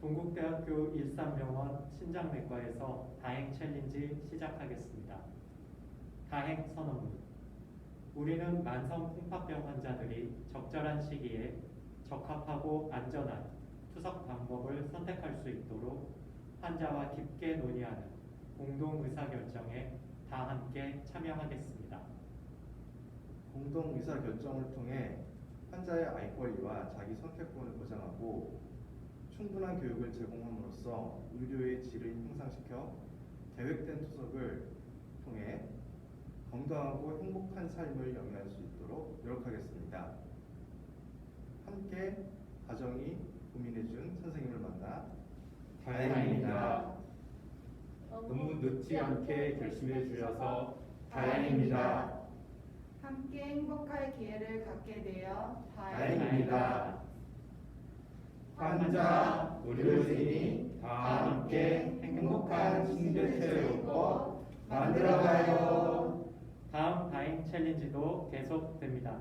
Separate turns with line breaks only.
동국대학교 일산병원 신장내과에서 다행 챌린지 시작하겠습니다. 다행 선언문. 우리는 만성 콩팥병 환자들이 적절한 시기에 적합하고 안전한 투석 방법을 선택할 수 있도록 환자와 깊게 논의하는 공동 의사결정에 다 함께 참여하겠습니다.
공동 의사 결정을 통해 환자의 알 권리와 자기 선택권을 보장하고 충분한 교육을 제공함으로써 의료의 질을 향상시켜 계획된 투석을 통해 건강하고 행복한 삶을 영위할 수 있도록 노력하겠습니다. 함께 가정이 고민해준 선생님을 만나
다행입니다. 너무 늦지 않게 결심해 주셔서 다행입니다.
함께 행복할 기회를 갖게 되어
다행입니다.
환자, 의료진이 다 함께 행복한 신대체육법 만들어가요.
다음 다행 챌린지도 계속됩니다.